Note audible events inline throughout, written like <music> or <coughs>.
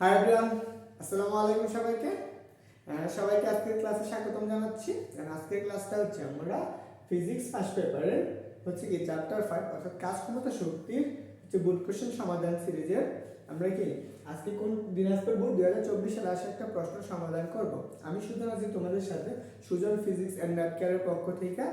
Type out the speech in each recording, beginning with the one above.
Hi everyone আসসালামু আলাইকুম সবাইকে। সবাইকে আজকের ক্লাসে স্বাগতম জানাচ্ছি। আজকের ক্লাসটা হচ্ছে আমরা ফিজিক্স ফার্স্ট পেপারের হচ্ছে কি চ্যাপ্টার ফাইভ অর্থাৎ কাজ ক্ষমতা শক্তির হচ্ছে বুট কোশ্চেন সমাধান সিরিজের আমরা কি আজকে কোন দিনাজপুর বোর্ড দুই হাজার চব্বিশ সালে আসা একটা প্রশ্ন সমাধান করব। আমি সুজন আছি তোমাদের সাথে সুজন ফিজিক্স অ্যান্ড ম্যাথ কেয়ারের পক্ষ থেকে।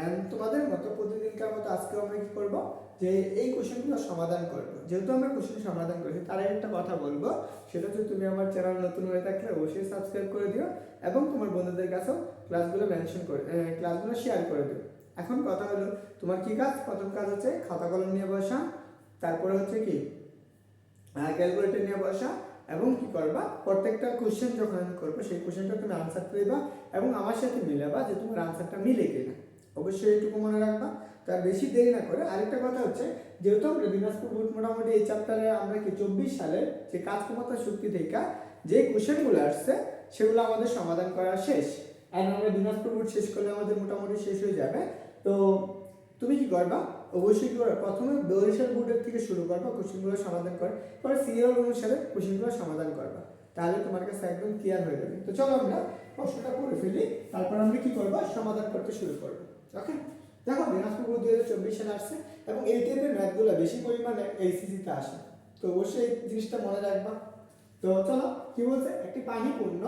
অ্যান্ড তোমাদের মতো প্রতিদিনকার মতো আজকে আমরা কি করব? যে এই কোশ্চেনগুলো সমাধান করব। যেহেতু আমরা কোশ্চেন সমাধান করেছি, তার একটা কথা বলব। সেটা হচ্ছে তুমি আমার চ্যানেল নতুন হয়ে থাকলে অবশ্যই সাবস্ক্রাইব করে দিও এবং তোমার বন্ধুদের কাছেও ক্লাসগুলো মেনশন করে ক্লাসগুলো শেয়ার করে দিও। এখন কথা হলো, তোমার কি কাজ? প্রথম কাজ হচ্ছে খাতা কলম নিয়ে বসা। তারপরে হচ্ছে কি? ক্যালকুলেটর নিয়ে বসা এবং কি করবা? প্রত্যেকটা কোশ্চেন যখন করব, সেই কোশ্চেনটা তুমি আনসার করবা এবং আমার সাথে মিলাবা যে তোমার আনসারটা মিলে কিনা। অবশ্যই এইটুকু মনে রাখবা। তার বেশি দেরি না করে আরেকটা কথা হচ্ছে, যেহেতু আমরা দিনাজপুর বোর্ড মোটামুটি এই চ্যাপ্টারে আমরা কি চব্বিশ সালের যে কাজ ক্ষমতা শক্তি থেকে যে কোশ্চেনগুলো আসছে, সেগুলো আমাদের সমাধান করা শেষ। আর আমরা দিনাজপুর বোর্ড শেষ করলে আমাদের মোটামুটি শেষ হয়ে যাবে। তো তুমি কি করবা? অবশ্যই করবা? প্রথমে বরিশাল বোর্ডের থেকে শুরু করবা কোশ্চেনগুলো সমাধান করে। পরে সিরিয়াল অনুসারে কোশ্চেনগুলো সমাধান করবা। তাহলে তোমার কাছে একদম ক্লিয়ার হয়ে যাবে। তো চলো আমরা প্রশ্নটা করে ফেলি, তারপর আমরা কি করব? সমাধান করতে শুরু করব। ওকে দেখো, দিনাজপুর দুই হাজার চব্বিশ সালে আসছে এবং এই টাইপের ম্যাথগুলো বেশি পরিমাণে এইসিসিতে আসে। তো অবশ্যই এই জিনিসটা মনে রাখবা। তো চলো, কি বলছে? একটি পানিপূর্ণ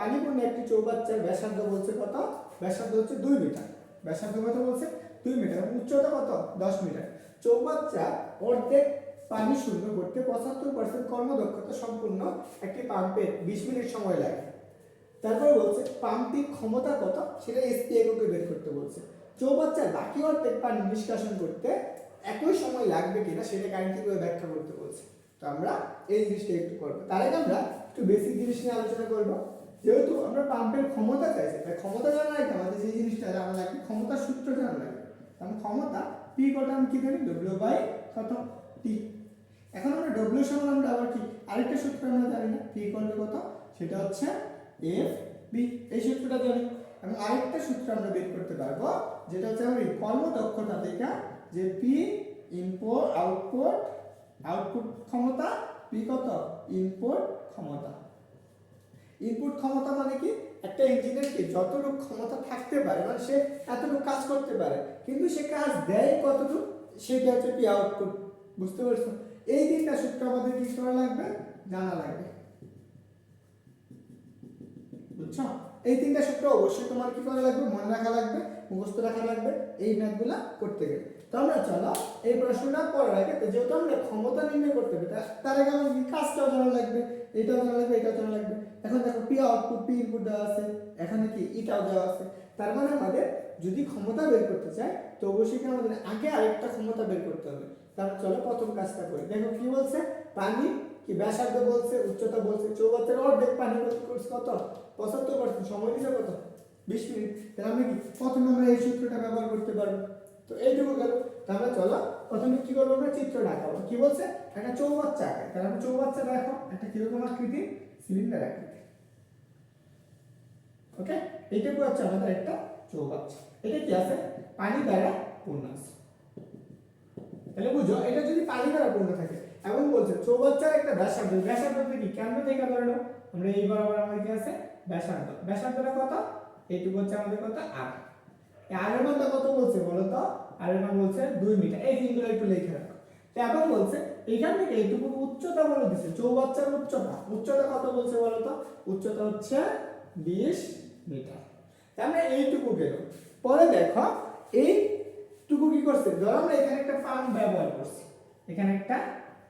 পানিপূর্ণ একটি চৌবাচ্চার ব্যাসার্ধ বলছে কত? ব্যাসার্ধ হচ্ছে দুই মিটার। ব্যাসার্ধ কত বলছে? দুই মিটার। উচ্চতা কত? দশ মিটার। চৌবাচ্চা অর্ধেক পানি শূন্য করতে পঁচাত্তর পার্সেন্ট কর্মদক্ষতা সম্পূর্ণ একটি পাম্পের বিশ মিনিট সময় লাগে। তারপরে বলছে, পাম্পটির ক্ষমতা কত? সেটা এসপি এককে বের করতে বলছে। চৌবাচ্চার বাকি অর্ধেক পানি নিষ্কাশন করতে একই সময় লাগবে কিনা সেটা গাণিতিকভাবে ব্যাখ্যা করতে বলছে। তো আমরা এই জিনিসটা একটু করব। তার আগে আমরা একটু বেসিক জিনিস নিয়ে আলোচনা করব। যেহেতু আমরা পাম্পের ক্ষমতা চাইছি তাই ক্ষমতা জানা লাগে আমাদের যে জিনিসটা জানা লাগবে ক্ষমতার সূত্র জানা লাগবে কারণ ক্ষমতা পি কত আমি কি জানি ডব্লিউ বাই কত? টি এখন আমরা ডব্লিউ সমান আমরা আবার কি? আরেকটা সূত্র আমরা জানি না। পি কত? সেটা হচ্ছে এফ বি এই সূত্রটা জানি এবং আরেকটা সূত্র আমরা বের করতে পারব, যেটা হচ্ছে আমরা কর্মদক্ষতা থেকে যে পি ইনপুট আউটপুট আউটপুট ক্ষমতা পি কত? ইনপুট ক্ষমতা। ইনপুট ক্ষমতা মানে কি? একটা ইঞ্জিনের যতটুকু ক্ষমতা থাকতে পারে মানে সে এতটুকু কাজ করতে পারে, কিন্তু সে কাজ দেয় কতটুকু? সেটা হচ্ছে পি আউটপুট বুঝতে পারছ? এই তিনটা সূত্র আমাদের কি করা লাগবে? জানা লাগবে। বুঝছ? এই তিনটা সূত্র অবশ্যই তোমার কি করা লাগবে? মনে রাখা লাগবে, মুখস্থ রাখা লাগবে, এই ম্যাথগুলা করতে গেলে। তো আমরা চলো, এই প্রশ্নটা পড়ার আগে যেহেতু আমরা ক্ষমতা নির্ণয় করতে হবে, তার আগে আমাদের কি কাজটাও জানা লাগবে এটাও জানা লাগবে, এটাও জানা লাগবে। এখন দেখো পি আউটপুট পি ইনপুট দেওয়া আছে, এখানে কি এটাও দেওয়া আছে। তার মানে আমাদের যদি ক্ষমতা বের করতে চাই তো অবশ্যই কি আমাদের আগে আরেকটা ক্ষমতা বের করতে হবে। তাহলে চলো প্রথম কাজটা করি। দেখো কি বলছে? পানি কি ব্যাসার্ধ বলছে, উচ্চতা বলছে চৌবাচ্চার অর্ধেক পানি করছে, কত? পঁচাত্তর পার্সেন্ট সময় দিছে কত? বিশ মিনিট। তাহলে আমরা কি প্রথমে আমরা এই সূত্রটা ব্যবহার করতে পারব? তো এইটুকু গেল। তাহলে চলো, প্রথমে কি করব আমরা? চিত্র দেখাবো। কি বলছে? একটা চৌবাচ্চা আঁকে তাহলে আমরা চৌবাচ্চা দেখো, একটা কীরকম আকৃতি? সিলিন্ডার আকৃতি। ওকে? এইটুকু হচ্ছে আমাদের একটা চৌবাচ্চা এটা কি আছে? পানি দ্বারা পূর্ণ আছে। তাহলে বুঝো, এটা যদি পানি দ্বারা পূর্ণ থাকে এবং বলছে, চৌবাচ্চার একটা ব্যাসার্ধ ব্যাসার্ধ কি কেন্দ্র থেকে ধরলো আমরা এই বরাবর আমাদের কি আছে? ব্যাসার্ধ। ব্যাসার্ধটা কত? এইটুকু হচ্ছে আমাদের কত? আর। আর এর মানটা কত বলছে বলো তো? আর এর মান বলছে দুই মিটার। এই তিনগুলো একটু লিখে রাখো। তো এবং বলছে এখান থেকে এইটুকু উচ্চতা বলে দিছে, চৌবাচ্চার উচ্চতা। উচ্চতা কত বলছে বলো তো? উচ্চতা হচ্ছে বিশ মিটার। তার মানে এইটুকু গেল পরে দেখো, এইটুকু কি করছে? ধরো আমরা এখানে একটা পাম্প ব্যবহার করছি। এখানে একটা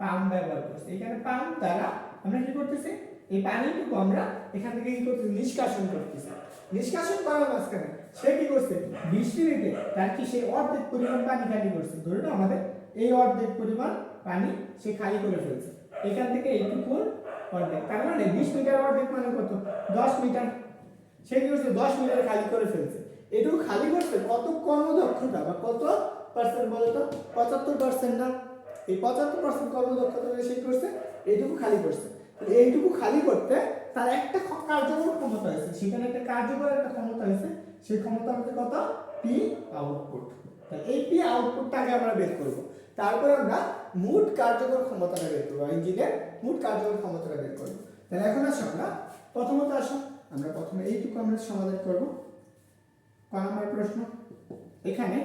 পাম্প ব্যবহার করছি। এখানে পাম্প দ্বারা আমরা কি করতেছি? এই পানিটুকু আমরা এখান থেকে কি করতেছি? নিষ্কাশন করতেছি। নিষ্কাশন করার মাঝখানে সে কি করছে? বিশ মিনিটে তার কি সে অর্ধেক পরিমাণ পানি খালি করছে? ধরুন আমাদের এই অর্ধেক পরিমাণ পানি সে খালি করে ফেলছে। এখান থেকে এইটুকু অর্ধেক। তার মানে বিশ মিটার অর্ধেক মানে কত? দশ মিটার। সে কি করছে? দশ মিটার খালি করে ফেলছে। এটুকু খালি করছে কত কর্মদক্ষতা বা কত পার্সেন্ট বলতো? পঁচাত্তর পার্সেন্ট না? এই পঁচাত্তর পার্সেন্ট কর্মদক্ষতা সে করছে, এইটুকু খালি করছে। এইটুকু খালি করতে তার একটা কার্যকর ক্ষমতা হয়েছে। সেখানে একটা কার্যকর একটা ক্ষমতা হয়েছে, সেই ক্ষমতা আমাদের কত? পি আউটপুট এই পি আউটপুটটাকে আমরা বের করব। তারপর আমরা মোট কার্যকর ক্ষমতাটা বের করব ইঞ্জিনের মোট কার্যকর ক্ষমতাটা বের করব। তাহলে এখন আসো আমরা, প্রথমত আসো, আমরা প্রথমে এইটুকু আমরা সমাধান করব। ক নম্বর প্রশ্ন? এখানে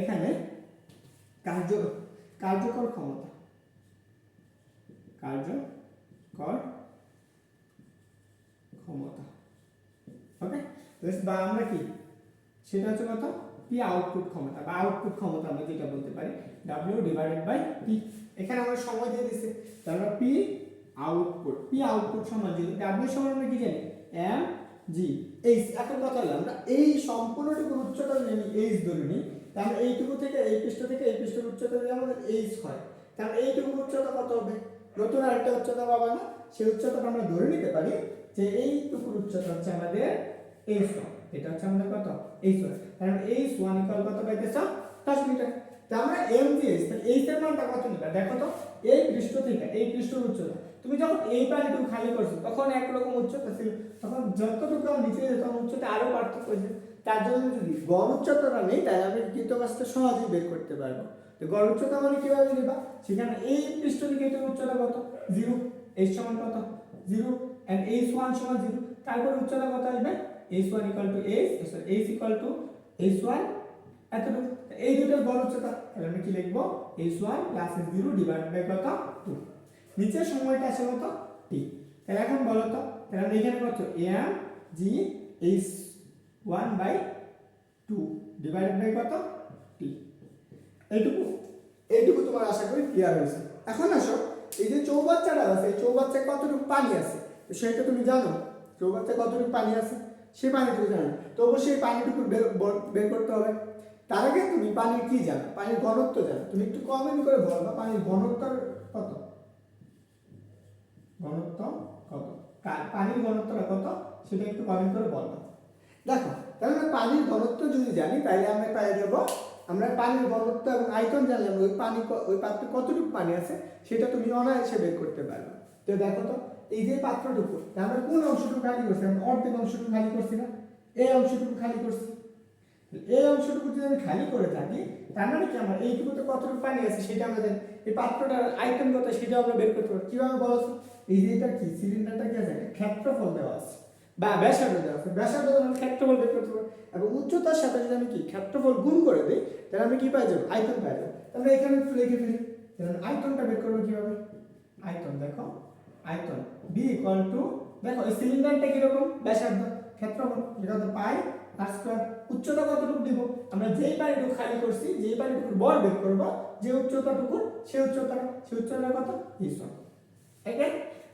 এখানে কার্য কার্যকর ক্ষমতা। কার্যকর ক্ষমতা। ওকে বা আমরা কি? সেটা হচ্ছে কত? পি আউটপুট ক্ষমতা। বা আউটপুট ক্ষমতা আমরা যেটা বলতে পারি ডাব্লিউ ডিভাইডেড বাই পি এখানে আমরা সময় দিয়ে দিছি তাহলে পি আউটপুট পি আউটপুট সমান যদি ডাব্লিউ সমান আমরা কি জানি? এম জি এইচ এখন কথা হলো, আমরা এই সম্পূর্ণটুকু উচ্চতা আমি এইচ ধরে নিই। তাহলে এইটুকু থেকে এই পৃষ্ঠ থেকে এই পৃষ্ঠের উচ্চতা যদি আমাদের এইচ হয়। তাহলে এইটুকু উচ্চতা কত হবে? নতুন আরেকটা উচ্চতা পাবা না? সেই উচ্চতাটা আমরা ধরে নিতে পারি যে এইটুকুর উচ্চতা হচ্ছে আমাদের এইচ ওয়ান এটা হচ্ছে আমাদের কত? এইচ ওয়ান কারণ এইচ ওয়ান ইকুয়াল কত পাইতেছ? দশ মিটার। তা আমরা এম এইচ তাহলে এইচ এর মানটা কত নিবা? দেখো তো, এই পৃষ্ঠ থেকে, এই পৃষ্ঠের উচ্চতা। তুমি যখন এই পানিটুকু খালি করছ, তখন একরকম উচ্চতা ছিল। তখন যতটুকু নিচে যেত উচ্চতা আরও পার্থক্য হয়েছে তার জন্য যদি গড় উচ্চতাটা নেই তাহলে আমি কিন্তু কাজটা সহজেই বের করতে পারব। তো গড় উচ্চতা মানে কীভাবে নিবা? সেখানে এই পৃষ্ঠ থেকে উচ্চতা কত? জিরো এইচ সমান কত? জিরো অ্যান্ড এইচ ওয়ান সমান জিরো তারপর উচ্চতা কত আসবে? H one equal to H sorry H equal to H one এতটুকু। এই দুটোর গড় উচ্চতা তাহলে আমি কি লিখব? H one plus zero divide by কত? টু নিচের সময়টা আছে কত? টি তাহলে এখন বলো তো, তাহলে আমরা এখানে কত? M G H one by two divided by কত? টি এইটুকু এইটুকু তোমার আশা করি ক্লিয়ার হয়েছে। এখন আসো, এই যে চৌবাচ্চাটা আছে, এই চৌবাচ্চায় কতটুকু পানি আছে? সেটা তুমি জানো, চৌবাচ্চায় কতটুকু পানি আছে? সে পানি তুমি জানো। তো অবশ্যই পানিটুকু বের বের করতে হবে। তার আগে তুমি পানির কি জানো? পানির ঘনত্ব জানো। তুমি একটু কমেন্ট করে বলবা পানির ঘনত্ব কত? ঘনত্ব কত? পানির ঘনত্বটা কত? সেটা একটু কমেন্ট করে বলবা দেখো, তাহলে পানির ঘনত্ব যদি জানি, তাহলে আমরা পেয়ে যাব আমরা পানির ঘনত্ব এবং আয়তন জানলে আমরা ওই পানি ওই পাত্রে কতটুকু পানি আছে, সেটা তুমি অনায়াসে বের করতে পারবে। তো দেখো তো, এই যে পাত্রটুকু আমরা কোন অংশটুকু খালি করছি? আমরা অর্ধেক অংশটুকু খালি করছি না? এই অংশটুকু খালি করছি। এই অংশটুকু যদি আমি খালি করে থাকি, তার মানে কি? আমার এইটুকুতে কতটুকু পানি আছে, সেটা আমরা জানি। এই পাত্রটার আয়তন কত সেটা আমরা বের করতে পারি কীভাবে বলো এই যে এটা কি? সিলিন্ডারটা কি আছে? একটা ক্ষেত্রফল দেওয়া আছে। বা ব্যাসার্ধ দেওয়া আছে। ব্যাসার্ধ আমরা ক্ষেত্রফল বের করতে পারি এবং উচ্চতার সাথে যদি আমি কি ক্ষেত্রফল গুণ করে দিই, তাহলে আমি কি পাই যাব? আয়তন পাই যাব। তাহলে এখানে একটু লিখে ফেলি। তাহলে আয়তনটা বের করব কীভাবে? আয়তন, দেখো। আয়তন। বি ইকুয়াল টু দেখো, এই সিলিন্ডারটা কীরকম? ব্যাসার্ধ, ক্ষেত্রফল, যেটা তো পাই আর স্কয়ার উচ্চতা কতটুকু দিব? আমরা যেই পানিটুকু খালি করছি, যেই পানিটুকু বল বের করব, যে উচ্চতাটুকু সেই উচ্চতা সেই উচ্চতা কত? ইসন ওকে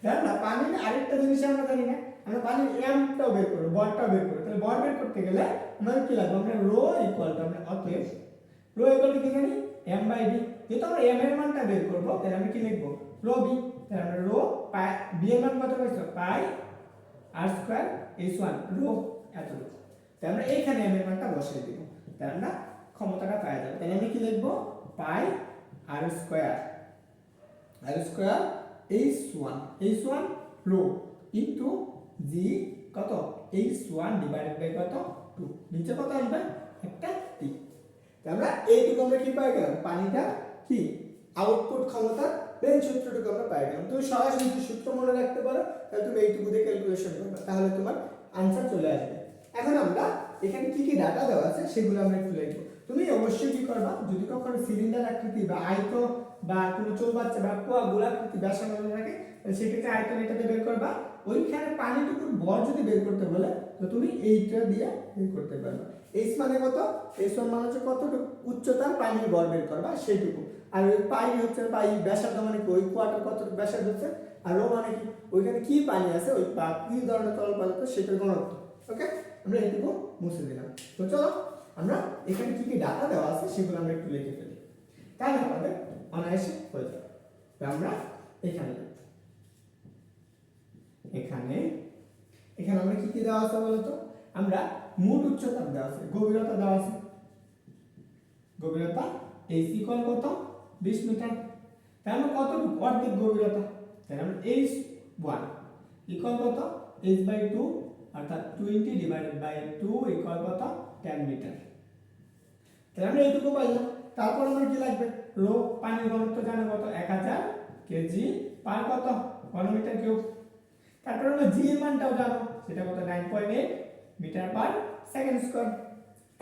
দেখো না, পানির আরেকটা জিনিস আমরা জানি না। আমরা পানির এমটাও বের করব বলটাও বের করব তাহলে বল বের করতে গেলে আমাদের কি লাগবে? আমরা রো ইকুয়াল টু আমরা অতএব রো ইকুয়াল টু কি জানি? এম বাই বি যেহেতু আমরা এম এর মানটা বের করব, তাহলে আমি কি লিখব? রো বি তাহলে আমরা রো পাই বি এর মান কত পাইছো? Pi R square H one rho, এতটুকু। তাহলে আমরা এইখানে এম এর মানটা বসিয়ে দিব। তাহলে আমরা ক্ষমতাটা পাওয়া যাবে। তাহলে আমি কি লিখব? Pi R square R square H one H one rho into G কত? এইচ ওয়ান ডিভাইডেড বাই কত? টু নিচে কত আসবে? একটা টি আমরা এইটুকু আমরা কি পাই গেলাম? পানিটা কি? আউটপুট ক্ষমতা মেন সূত্রটুকু আমরা পাই গেলাম। তুমি সরাসরি যদি সূত্র মনে রাখতে পারো, তাহলে তুমি এইটুকু দিয়ে ক্যালকুলেশন করবে, তাহলে তোমার আনসার চলে আসবে। এখন আমরা এখানে কি কি ডাটা দেওয়া আছে, সেগুলো আমরা একটু লিখব। তুমি অবশ্যই কি করবা? যদি কখনো সিলিন্ডার আকৃতি বা আয়ত বা কোনো চৌবাচ্চা বা কোয়া গোলাকৃতি ব্যাসার্ধ থাকে সেক্ষেত্রে আয়তন এটাতে বের করবা। ওইখানে পানিটুকুর ভর যদি বের করতে বলে, তো তুমি এইটা দিয়ে বের করতে পারবে। এইচ মানে কত? এইচ ওয়ান মানে হচ্ছে কতটুকু? উচ্চতার পানির ভর বের করবা, সেইটুকু। আর ওই পাই হচ্ছে পাই ব্যাসার্ধ মানে কি? ওই কোয়াটার কতটুকু ব্যাসার্ধ হচ্ছে? আর ও মানে কি? ওইখানে কি পানি আছে? ওই পা, কি ধরনের তরল পদার্থ সেটার ঘনত্ব। ওকে? আমরা এইটুকু মুছে দিলাম। তো চলো, আমরা এখানে কি কি ডাটা দেওয়া আছে সেগুলো আমরা একটু লিখে ফেলি। তাহলে আমাদের অনায়াসে হয়ে যাবে। আমরা এখানে। এখানে। এখানে আমরা কি কি দেওয়া আছে বলতো? আমরা মোট উচ্চতা দেওয়া আছে, গভীরতা দেওয়া আছে। গভীরতা এইচ ইকুয়াল কত? বিশ মিটার। তাহলে কতটুকু? অর্ধেক গভীরতা। তাহলে আমরা এইচ ওয়ান ইকুয়াল কত? এইচ বাই টু অর্থাৎ twenty divided by two equal কত? টেন মিটার তাহলে আমরা এইটুকু পাইলাম। তারপর আমার কি লাগবে? রো, পানির ঘনত্ব জানা কত? এক হাজার কেজি পার কত? ঘনমিটার কিউব তারপর হলো জি এর মানটাও জানো সেটা কত? Nine point eight metre per second square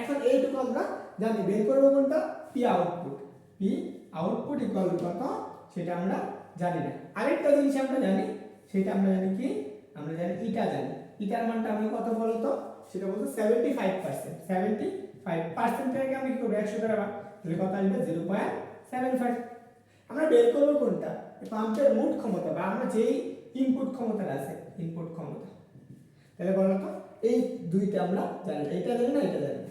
এখন এইটুকু আমরা জানি, বের করব কোনটা? P output P output equal কত? সেটা আমরা জানি না। আরেকটা জিনিস আমরা জানি, সেটা আমরা জানি কি? আমরা জানি ইটা জানি। ইটার মানটা আমরা কত বলতো সেটা বলতো seventy five percent seventy five পার্সেন্টটাকে আমি কি করব? একশো দ্বারা তাহলে কত আসবে? জিরো পয়েন্ট সেভেন ফাইভ আমরা বের করব কোনটা? পাম্পের মোট ক্ষমতা বা আমরা যেই ইনপুট ক্ষমতাটা আছে ইনপুট ক্ষমতা। তাহলে বলো তো, এই দুইটা আমরা জানি, এইটা জানি না এটা জানি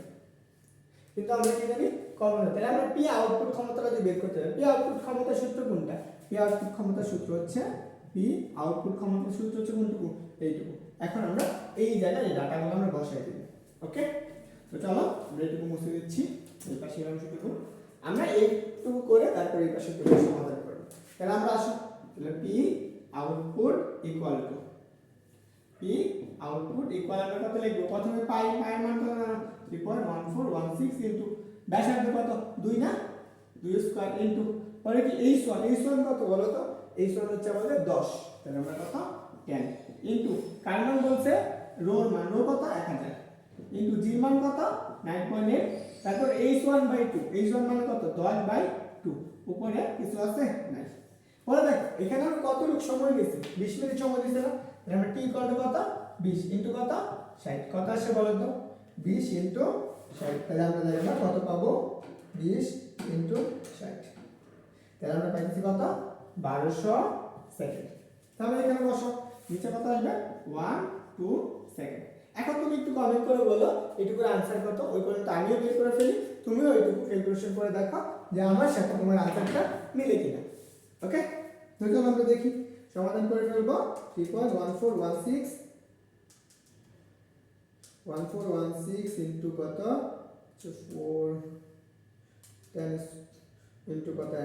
কিন্তু আমরা কি জানি? কমন তাহলে আমরা পি আউটপুট ক্ষমতাটা যদি বের করতে হবে পি আউটপুট ক্ষমতার সূত্র কোনটা? পি আউটপুট ক্ষমতার সূত্র হচ্ছে পি আউটপুট ক্ষমতার সূত্র হচ্ছে কোনটুকু? এইটুকু। এখন আমরা এই জায়গায় ডাটাগুলো আমরা বসাই দিই ওকে তো চলো, আমরা এইটুকু মুছে দিচ্ছি, এই পাশের অংশটুকু। আমরা এইটুকু করে তারপর এই পাশে সমাধান করব। তাহলে আমরা আসি তাহলে P output equal to P output equal আমরা কত প্রথমে পাই পায়ের মান three point one four one six into ব্যাসার্ধ কত? দুই না? দুই স্কোয়ার ইন্টু পরে কি? এইচ ওয়ান এইচ ওয়ান কত বলো তো? এই ওয়ান হচ্ছে আমাদের দশ। তাহলে আমরা কত? টেন ইন্টু কার মান বলছে? রোর মান। রো কত? এক হাজার। ইন্টু জি মান কত? নাইন পয়েন্ট এইট তারপর H one by two H one মানে কত? দশ বাই টু উপরে কিছু আছে? নাই। পরে দেখো, এখানে আমরা কতটুকু সময় নিয়েছি? বিশ মিনিট সময় দিয়েছে না তাহলে টি কত কত বিশ ইন্টু কত ষাট। কত আসে বলো তো? বিশ ইন্টু ষাট। তাহলে আমরা দেখব কত পাবো? বিশ ইন্টু ষাট। তাহলে আমরা পাইছি কত? বারোশো সেকেন্ড। তাহলে এখানে বসো। নিচে কত আসবে? One, two second. এখন তুমি একটু কমেন্ট করে বলো এইটুকুর আনসার কত? ওই পর্যন্ত আমিও বের করে ফেলি, তুমিও ওইটুকু ক্যালকুলেশন করে দেখো যে আমার সাথে তোমার আনসারটা মিলে কিনা। ওকে তো আমরা দেখি। সমাধান করে ফেলব। Three one four one six one four one six into কত? ফোর টেন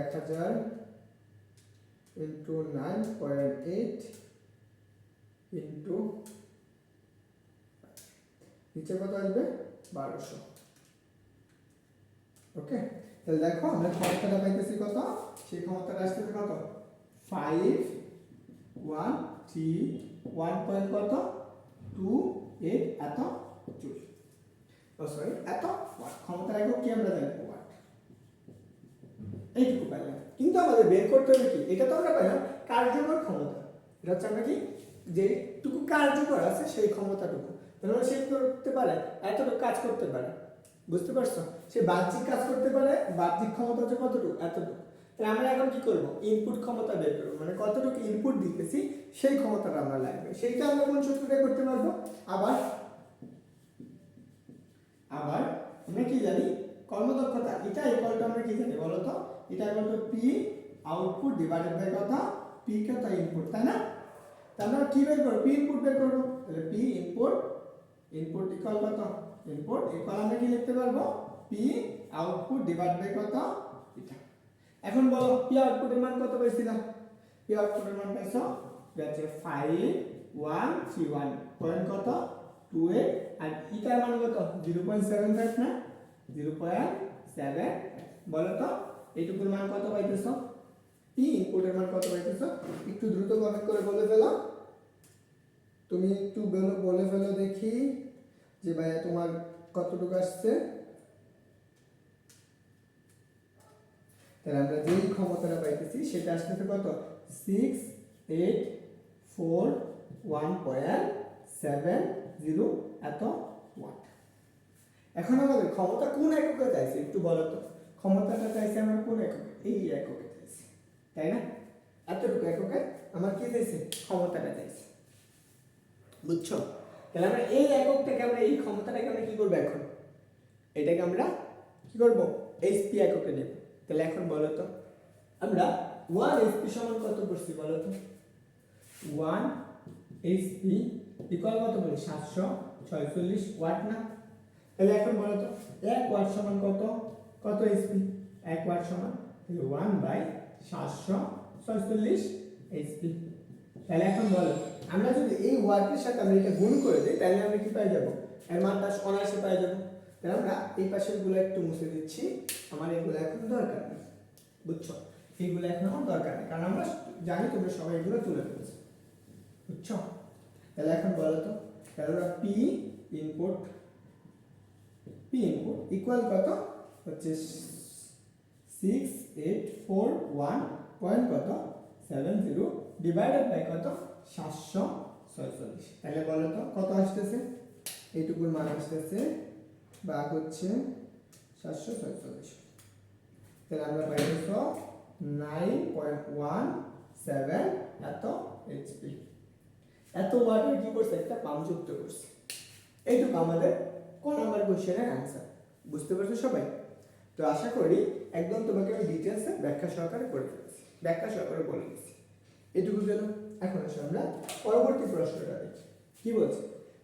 এক হাজার। Into nine point eight into নিচে কত আসবে? বারোশো। ওকে তাহলে দেখো, আমরা ক্ষমতাটা পাইতেছি কত? সেই ক্ষমতাটা আসতেছে কত? Five one three one point কত? টু এইট এত জুল ও সরি এত ওয়াট ক্ষমতার একক কি আমরা জানি? এইটুকু পাইলাম। কিন্তু আমাদের বের করতে হবে কি? এটা তো আমরা পাইলাম কার্যকর ক্ষমতা। এটা হচ্ছে আমরা কি? যেটুকু কার্যকর আছে সেই ক্ষমতাটুকু। তাহলে সে করতে পারে, এতটুকু কাজ করতে পারে। বুঝতে পারছ? সে বাহ্যিক কাজ করতে পারে, বাহ্যিক ক্ষমতা হচ্ছে কতটুকু? এতটুকু। তাহলে আমরা এখন কি করব? ইনপুট ক্ষমতা বের করব। মানে কতটুকু ইনপুট দিতেছি, সেই ক্ষমতাটা আমরা লাগবে। সেইটা আমরা কোন সূত্রে করতে পারব? আবার আবার আমরা কি জানি? কর্মদক্ষতা। এটা ইকুয়ালটা আমরা কি জানি বলো তো? এটা equal to P output divided by কথা পি কত ইনপুট তাই না? তাহলে আমরা কি বের করব? পি ইনপুট বের করব। তাহলে পি ইনপুট ইনপুট ইকুয়াল কত? ইনপুট ইকুয়াল আমরা কি লিখতে পারব? পি আউটপুট ডিভাইড বাই কত? এখন বলো পি আউটপুটের মান কত পাইছিলাম পি আউটপুটের মান পাইছো থ্রি ওয়ান পয়েন্ট কত? টু এইট আর ইটার মান কত? জিরো পয়েন্ট সেভেন ফাইভ না? জিরো পয়েন্ট সেভেন বলো তো, এইটুকুর মান কত পাইতেছ? পি ইনপুটের মান কত পাইতেছ? একটু দ্রুত কমেন্ট করে বলে ফেলো। তুমি একটু বলে ফেলো দেখি যে ভাইয়া তোমার কতটুকু আসছে? তাহলে আমরা যেই ক্ষমতাটা পাইতেছি সেটা আসতেছে কত? Six eight four one point seven zero এত ওয়াট এখন আমাদের ক্ষমতা কোন এককে চাইছে একটু বলো তো? ক্ষমতাটা চাইছে আমরা কোন এককে? এই এককে চাইছি, তাই না? এতটুকু এককে আমার কি চাইছে? ক্ষমতাটা চাইছে। বুঝছ? তাহলে আমরা এই এককটাকে আমরা, এই ক্ষমতাটাকে আমরা কি করব এখন? এটাকে আমরা কি করব? এইচপি এককে নেব। তাহলে এখন বলো তো। আমরা ওয়ান এইচপি সমান কত করছি বলো তো? ওয়ান এইচপি ইকুয়াল কত বলি? সাতশো ছয়চল্লিশ ওয়াট না? তাহলে এখন বলো তো, এক ওয়াট সমান কত? কত এইচপি এক ওয়াট সমান, তাহলে ওয়ান বাই সাতশো ছয়চল্লিশ এইচপি তাহলে এখন বলো, আমরা যদি এই ওয়ার্কের সাথে আমরা এটা গুণ করে দিই, তাহলে আমরা কি পাই যাব? এর মানটা অনায়াসে পাই যাব। আমরা এই পাশেরগুলো একটু মুছে দিচ্ছি। আমার এগুলো এখন দরকার নেই, বুঝছ? এইগুলো এখন আমার দরকার নেই, কারণ আমরা জানি তোমরা সবাই এগুলো তুলে ফেলছো, বুঝছ? তাহলে এখন বলো তো, তাহলে P input P input equal কত? হচ্ছে six eight four one point কত? সেভেন জিরো ডিভাইডেড বাই কত? সাতশো ছয়চল্লিশ। তাহলে বলো তো, কত আসতেছে? এইটুকুর মান আসতেছে বা হচ্ছে সাতশো ছয়চল্লিশ। তাহলে আমরা পাইতেছ নাইন পয়েন্ট ওয়ান সেভেন এত এইচপি এত ওয়াটের কি করছে? একটা পাম্প যুক্ত করছে। এইটুকু আমাদের কোন নাম্বার কোশ্চেনের অ্যান্সার বুঝতে পারছ সবাই? তো আশা করি একদম তোমাকে আমি ডিটেলসে ব্যাখ্যা সহকারে করে ফেলেছি। ব্যাখ্যা সহকারে বলে দিচ্ছি। এটুকু গেল এখন আসলে আমরা পরবর্তী প্রশ্নটা দেখি। কি বলছে?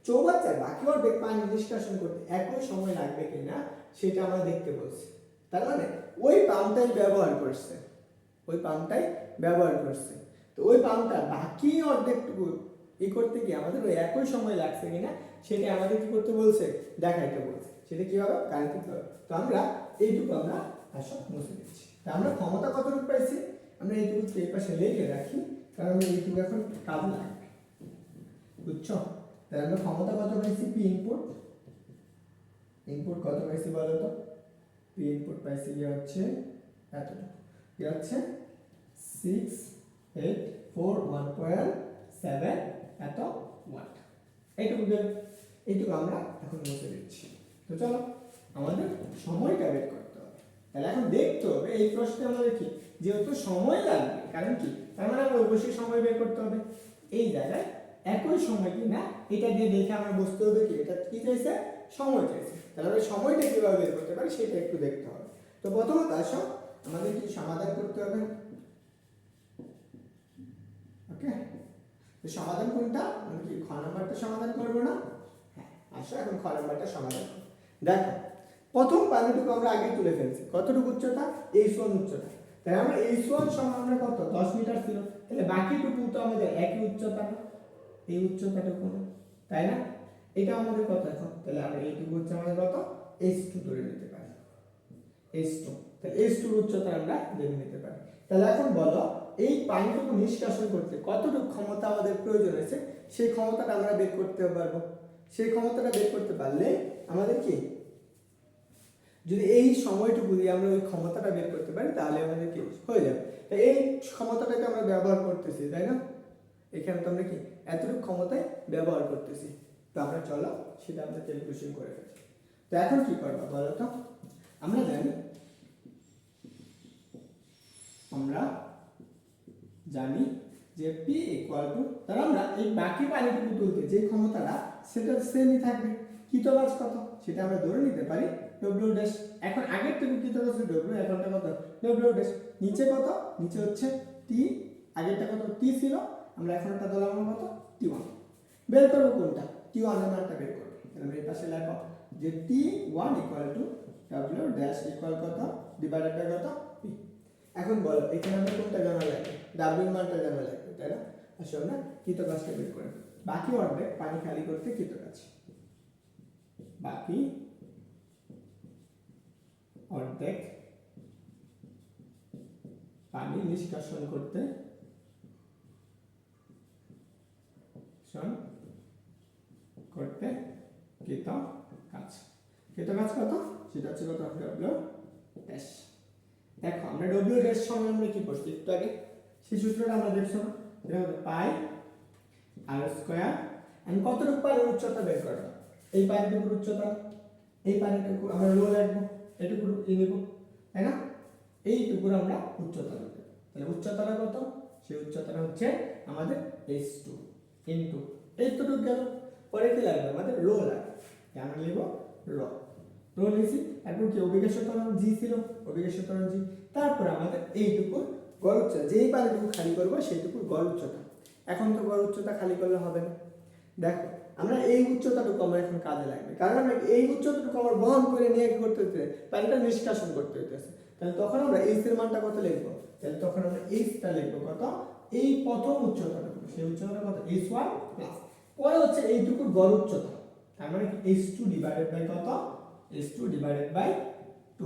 চৌবাচ্চার বাকি অর্ধেক পানি নিষ্কাশন করতে একই সময় লাগবে কিনা সেটা আমরা দেখতে বলছি। তার মানে ওই পাম্পটাই ব্যবহার করছে। ওই পাম্পটাই ব্যবহার করছে। তো ওই পাম্পটা বাকি অর্ধেকটুকু ই করতে গিয়ে আমাদের ওই একই সময় লাগছে কিনা সেটা আমাদের কি করতে বলছে? দেখাইতে বলছে। সেটা কি হবে? গাণিতিক হবে। তো আমরা এইটুকু আমরা আসো মুছে দিচ্ছি। তা আমরা ক্ষমতা কতটুকু পাইছি? আমরা এইটুকু এই পাশে রাখি। কারণ এইটুকু এখন কাজ লাগবে। বুঝছ? তাহলে ক্ষমতা কত পাইছি? পি ইনপুট ইনপুট কত পাইছি বলো তো? পি ইনপুট পাইছি কি হচ্ছে এতটুকু। কি হচ্ছে six eight four one point seven এত ওয়াট এইটুকু গেল এইটুকু আমরা এখন মুছে দিচ্ছি। তো চলো, আমাদের সময়টা বের করতে হবে। তাহলে এখন দেখতে হবে, এই প্রশ্নে আমাদের কি? যেহেতু সময় লাগবে, কারণ কি? তার মানে আমরা অবশ্যই সময় বের করতে হবে। এই জায়গায় একই সময় কি না? এটা দিয়ে দেখে আমরা বুঝতে হবে কি? এটা কি চাইছে? সময় চাইছে। তাহলে আমরা সময়টা কীভাবে বের করতে পারি সেটা একটু দেখতে হবে। তো প্রথমত আসো, আমাদের কি সমাধান করতে হবে? ওকে? তো সমাধান কোনটা? আমরা কি খ নাম্বারটা সমাধান করব না? হ্যাঁ আসো, এখন খ নাম্বারটা সমাধান দেখো, প্রথম পানিটুকু আমরা আগে তুলে ফেলছি। কতটুকু উচ্চতা? এইচ ওয়ান উচ্চতা। তাহলে আমরা এইচ ওয়ান সমান কত? দশ মিটার ছিল। তাহলে বাকিটুকু তো আমাদের একই উচ্চতা। না এই উচ্চতাটুকু তাই না? এটা আমাদের কত এখন? তাহলে আমরা এইটুকু হচ্ছে আমাদের কত? এইচ টু ধরে নিতে পারি। এইচ টু তাহলে এইচ টুর উচ্চতা আমরা ধরে নিতে পারি। তাহলে এখন বলো, এই পানিটুকু নিষ্কাশন করতে কতটুকু ক্ষমতা আমাদের প্রয়োজন হয়েছে? সেই ক্ষমতাটা আমরা বের করতে পারব। সেই ক্ষমতাটা বের করতে পারলে আমাদের কি? যদি এই সময়টুকু দিয়ে আমরা ওই ক্ষমতাটা বের করতে পারি, তাহলে আমাদের কি হয়ে যাবে? এই ক্ষমতাটাকে আমরা ব্যবহার করতেছি, তাই না? এখানে তো আমরা কি এতটুকু ক্ষমতায় ব্যবহার করতেছি। তো আমরা চলো সেটা আমরা ক্যালকুলেশন করে ফেলি। তো এখন কি করব বলো তো? আমরা জানি আমরা জানি যে পি ইকুয়াল টু তাহলে আমরা এই বাকি পানিটুকু তুলতে যে ক্ষমতাটা, সেটা সেমই থাকবে। কৃতকাজ কত? সেটা আমরা ধরে নিতে পারি ডব্লিউ ড্যাশ এখন আগের থেকে কৃতকাজ ডব্লিউ এখনটা কত? ডব্লিউ ড্যাশ নিচে কত? নিচে হচ্ছে টি আগেরটা কত? টি ছিল। আমরা এখনটা দিলাম আমরা কত? টি ওয়ান বের করব কোনটা? টি ওয়ানের মানটা বের করব। তাহলে আমরা এই পাশে লেখো যে T one equal to W dash equal কত? ডিভাইডেড বাই কত? পি এখন বলো, এখানে আমরা কোনটা জানা লাগবে? ডাব্লিউ মানটা জানা লাগবে, তাই না? আসলে না কৃতকাজটা বের করে বাকি অর্ধেক পানি খালি করতে কৃতকাজ বাকি অর্ধেক পানি নিষ্কাশন করতে শোন করতে কৃত কাজ কৃত কাজ কত? সেটা হচ্ছে কত? ডব্লিউ ড্যাশ দেখো, আমরা ডব্লিউ ড্যাশ সমান আমরা কি করছি একটু আগে? সেই সূত্রটা আমরা দেখছ না? এটা হলো পাই আর স্কোয়ার আমি কতটুকু পানির উচ্চতা বের করব? এই পানিটুকুর উচ্চতা? এই পানিটুকু আমরা রো রাখব এটুকু ই নেব, তাই না? এইটুকুর আমরা উচ্চতা নেব তাহলে উচ্চতাটা কত? সেই উচ্চতাটা হচ্ছে আমাদের এইচ টু ইন্টু এইটুকু গেল। পরে কি লাগবে? আমাদের রো লাগবে। আমরা লিখব? র রো লিখছি। এখন কি অভিজ্ঞ ত্বরণ জি ছিল? অভিজ্ঞ ত্বরণ জি তারপর আমাদের এইটুকুর গড় উচ্চতা। যেই পানিটুকু খালি করব সেইটুকুর গড় উচ্চতা। এখন তো গড় উচ্চতা খালি করলে হবে না। দেখো, আমরা এই উচ্চতাটুকু আমার এখন কাজে লাগবে। কারণ আমরা এই উচ্চতাটুকু আমার বহন করে নিয়ে কি করতে হচ্ছে পানিটা নিষ্কাশন করতে হইতেছে। তাহলে তখন আমরা এইচ এর মানটা কত লিখব? তাহলে তখন আমরা এইচটা লিখব কত? এই প্রথম উচ্চতাটা। কত সেই উচ্চতাটা কত এইচ ওয়ান প্লাস পরে হচ্ছে এইটুকুর গড় উচ্চতা। তার মানে এইচ টু ডিভাইডেড বাই কত? H two divided by two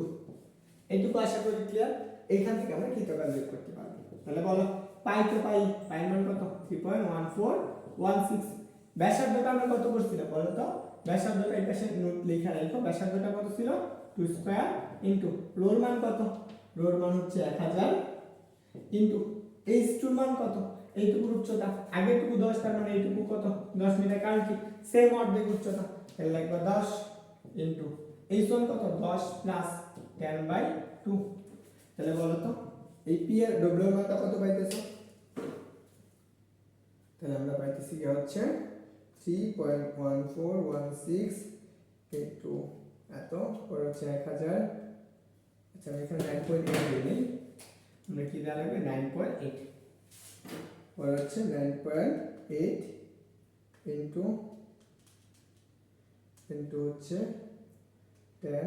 এইটুকু আশা করি ক্লিয়ার এইখান থেকে আমরা কৃতকাজ বের করতে পারব। তাহলে বলো, পাই তো পাই পাই মান কত? Three point one four one six ব্যাসার্ধটা আমরা কত করছিলাম বলো তো? ব্যাসার্ধটা এই পাশে নোট লেখা রাখো। ব্যাসার্ধটা কত ছিল? টু স্কোয়ার ইন্টু রোর মান কত? রোর মান হচ্ছে এক হাজার ইন্টু এইচ টুর মান কত? এইটুকুর উচ্চতা। আগেরটুকু দশ, তার মানে এইটুকু কত? দশ মিটার, কারণ কি? সেম অর্ধেক উচ্চতা। তাহলে লাগবে দশ ইন্টু এইচ ওয়ান কত? দশ প্লাস টেন বাই টু তাহলে বলো তো, এই পি এর ডব্লিউ এর মানটা কত পাইতেছো? তাহলে আমরা পাইতেছি কি হচ্ছে? Three point one four one six into এত, পরে হচ্ছে এক হাজার। আচ্ছা আমি এখানে নাইন পয়েন্ট এইট দিই। আমরা কি দেওয়া লাগবে? নাইন পয়েন্ট এইট পরে হচ্ছে nine point eight into into হচ্ছে টেন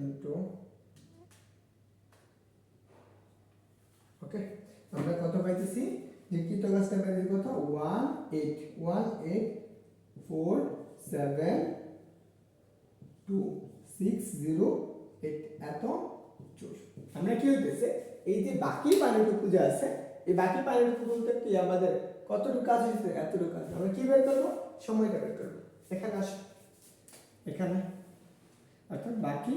ইন্টু ওকে আমরা কত পাইতেছি? যে কৃতকাজটা পাইতেছি কত? One eight one eight four seven two six zero eight এত আমরা কি হইতেছে? এই যে বাকি পানিটুকু যে আছে এই বাকি পানিটুকু বলতে কি আমাদের কতটুকু কাজ হয়েছে এতটুকু কাজ আমরা কি বের করব? সময়টা বের করব। এখানে আসো। এখানে। অর্থাৎ বাকি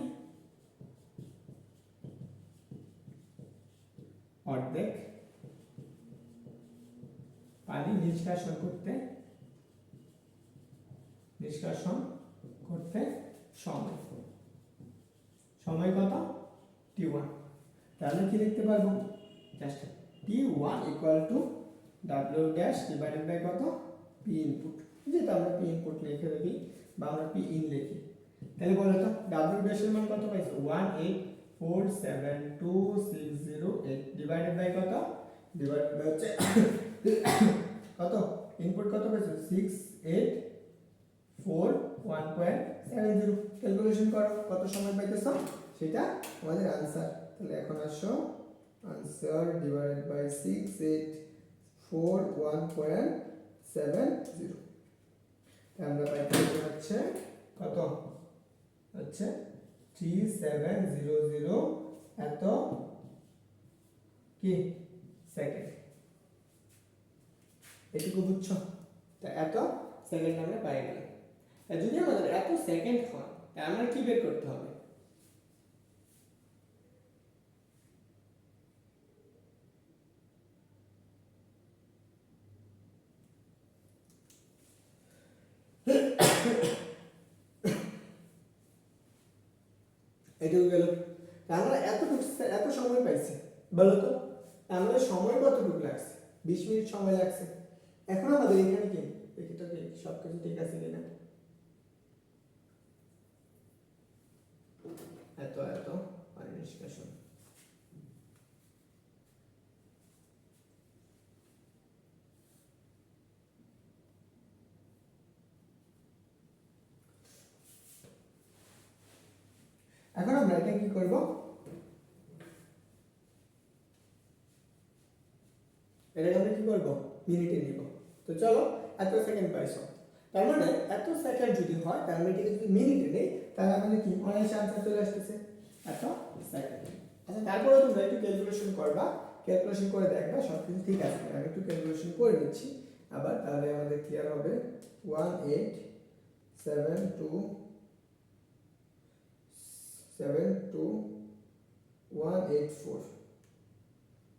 অর্ধেক পানি নিষ্কাশন করতে নিষ্কাশন করতে সময়। সময় কত? টি ওয়ান তাহলে কি লিখতে পারব? Just T one equal to W dash divided by কত? পি ইনপুট যেটা আমরা পি ইনপুট লিখে রাখি বা আমরা পি ইন লিখি। তাহলে বলো তো ডাব্লিউ ড্যাশের মান কত পাইছে? One eight four seven two six zero eight divided by কত? ডিভাইডেড বাই হচ্ছে <coughs> কত? ইনপুট কত পাইছো? Six eight four one point seven zero calculation করো, কত সময় পাইতেছো? সেটা আমাদের আনসার তাহলে এখন আসো। By six eight four one point seven zero আমরা পাইতেছি হচ্ছে কত? হচ্ছে থ্রি সেভেন জিরো জিরো এত কি? সেকেন্ড এটুকু বুঝছ? তা এত সেকেন্ড আমরা পাই গেলাম। যদি আমাদের এত সেকেন্ড হয়, তা আমরা কি বের করতে হবে? এটুকু গেল। আমরা এতটুকু এত সময় পাইছি, বলো তো? আমাদের সময় কতটুকু লাগছে? বিশ মিনিট সময় লাগছে। এখন আমাদের এখানে কি? সব কিছু ঠিক আছে কিনা এত এত পানি নিষ্কাশন এখন আমরা এটা কি করব? এটা আমরা কি করব? মিনিটে নিব। তো চলো, এত সেকেন্ড পাইছো। তার মানে এত সেকেন্ড যদি হয়, তার মানে এটাকে যদি মিনিটে নেই, তাহলে আমাদের কি? অনায়াসে আনসার চলে আসতেছে। এত সেকেন্ড আচ্ছা তারপরে তোমরা একটু ক্যালকুলেশন করবা। ক্যালকুলেশন করে দেখবা, সব কিছু ঠিক আছে আমি একটু ক্যালকুলেশন করে নিচ্ছি। আবার তাহলে আমাদের ক্লিয়ার হবে। One eight seven two seven two one eight four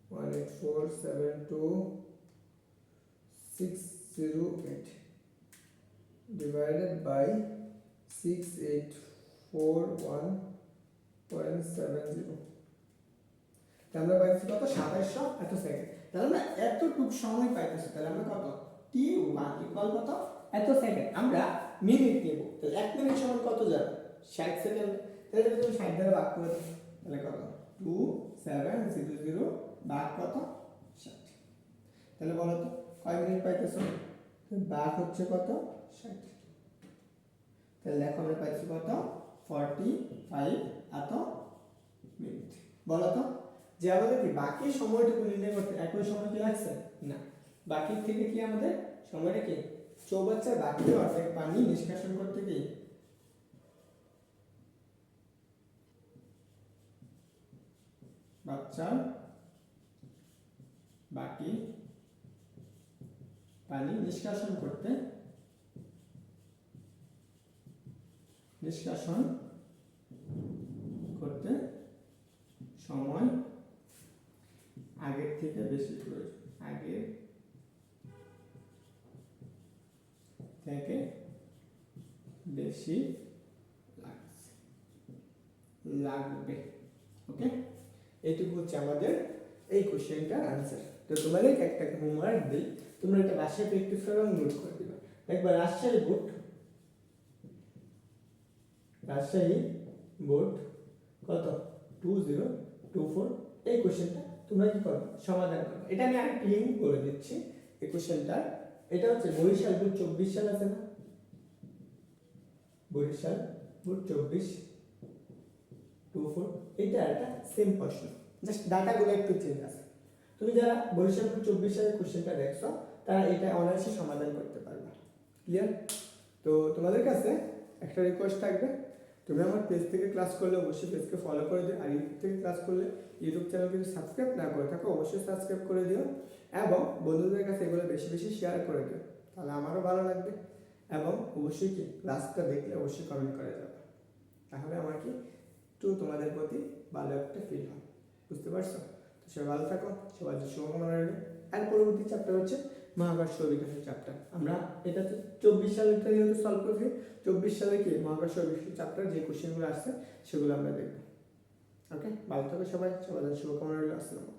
one eight four seven two six zero eight divided by six eight four one point seven zero আমরা পাইছি কত সাতাশশো এত সেকেন্ড তাহলে আমরা এতটুকু সময় পাইতেছি তাহলে আমরা কত টি ওয়ান ইকুয়াল কত এত সেকেন্ড আমরা মিনিট নেব তাহলে এক মিনিট সময় কত যাবে ষাট সেকেন্ড তাহলে যদি তুমি ষাট দ্বারা ভাগ করে দাও। তাহলে কত? টু সেভেন জিরো জিরো ভাগ কত? ষাট। তাহলে বলো তো, কয় মিনিট পাইতেছো? ভাগ হচ্ছে কত? ষাট। তাহলে এখন আমরা পাইছি কত? ফর্টি ফাইভ এত মিনিট। বলো তো, যে আমাদের কি বাকি সময়টুকু নির্ণয় করতে, একই সময় কি লাগছে? না। বাকির থেকে কি আমাদের? সময়টা কি? চৌবাচ্চার বাকি অর্ধেক পানি নিষ্কাশন করতে কি? বাচ্চার বাকি পানি নিষ্কাশন করতে নিষ্কাশন করতে সময় আগের থেকে বেশি প্রয়োজন। আগের থেকে বেশি লাগছে লাগবে ওকে এইটুকু হচ্ছে আমাদের এই কোশ্চেনটার আনসার তো তোমাদের একটা হোমওয়ার্ক দিই, তোমরা এটা বাসায় প্র্যাকটিস করো এবং নোট করে দিবা। একবার রাজশাহী বোর্ড রাজশাহী বোর্ড কত? টু জিরো টু ফোর এই কোশ্চেনটা তোমরা কি করো? সমাধান করো। এটা আমি আরেকটি লিঙ্ক করে দিচ্ছি, এই কোশ্চেনটা এটা হচ্ছে বরিশাল বোর্ড চব্বিশ সাল আছে না? বরিশাল বোর্ড চব্বিশ। টু ফোর এটা একটা সেম প্রশ্ন। জাস্ট ডাটাগুলো একটু চেঞ্জ আছে। তুমি যারা বরিশাল চব্বিশ সালের কোশ্চেনটা দেখছ, তারা এটা অনায়াসে সমাধান করতে পারবে। ক্লিয়ার তো তোমাদের কাছে একটা রিকোয়েস্ট থাকবে। তুমি আমার পেজ থেকে ক্লাস করলে অবশ্যই পেজকে ফলো করে দিও। আর ইউটিউব থেকে ক্লাস করলে ইউটিউব চ্যানেলকে যদি সাবস্ক্রাইব না করে থাকো, অবশ্যই সাবস্ক্রাইব করে দিও। এবং বন্ধুদের কাছে এগুলো বেশি বেশি শেয়ার করে দিও। তাহলে আমারও ভালো লাগবে। এবং অবশ্যই কি ক্লাসটা দেখলে অবশ্যই কমেন্ট করে যাবে। তাহলে আমার কি? একটু তোমাদের প্রতি ভালো একটা ফিল হয় বুঝতে পারছ? তো সবাই ভালো থাকো, সবাই শুভকামনা রইল। আর পরবর্তী চ্যাপ্টার হচ্ছে মহাকাশ বিকাশের চ্যাপ্টার আমরা এটা চব্বিশ সালেরটা যেহেতু সলভ করেছি, চব্বিশ সালে কি মহাকাশ বিকাশের চ্যাপ্টার যে কোশ্চেনগুলো আসছে, সেগুলো আমরা দেখব। ওকে ভালো থাকো সবাই সবাই শুভকামনা রইল। আসসালামু